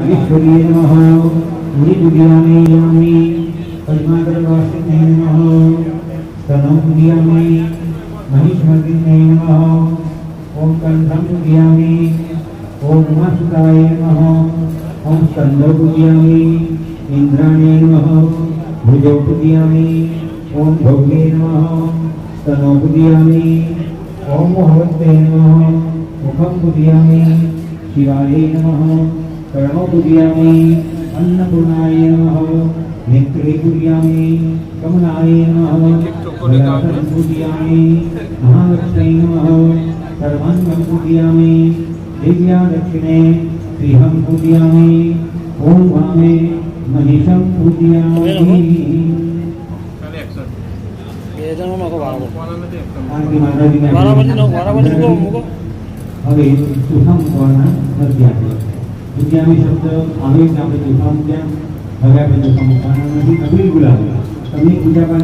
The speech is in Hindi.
विष्णुये नमः मुनिदुर्यामे यामि पद्माकरवासिने नमः स्तनं पूजयामि महिष्मर्दिने नमः ॐ कण्ठं पूजयामि ॐ उमासुताय नमः ॐ स्कन्दं पूजयामि इन्द्राणे नमः भुजौ पूजयामि ॐ भव्ये नमः स्तनौ पूजयामि ॐ मोहवत्ते नमः मुखं पूजयामि, शिवाय नमः। कर्मपुर्यामि अन्नपूर्णाय नमः। नेत्रेपुर्यामि कमलाय नमः। गलातम्पुर्यामि महालक्ष्मी नमः। सर्वाङ्गं पूजयामि दिव्या दक्षिणे त्रिहं पूजयामि ॐ वामे महिषं पूजयामि હવે સુખમ કોણ મધ્યા આપણે પૂજ્યામી શબ્દ આવે છે આપણે સુખા મૂક્યા હવે આપણે સુખા મૂકવાના નથી અભિલ ગુલાબ તમે પૂજા પાઠ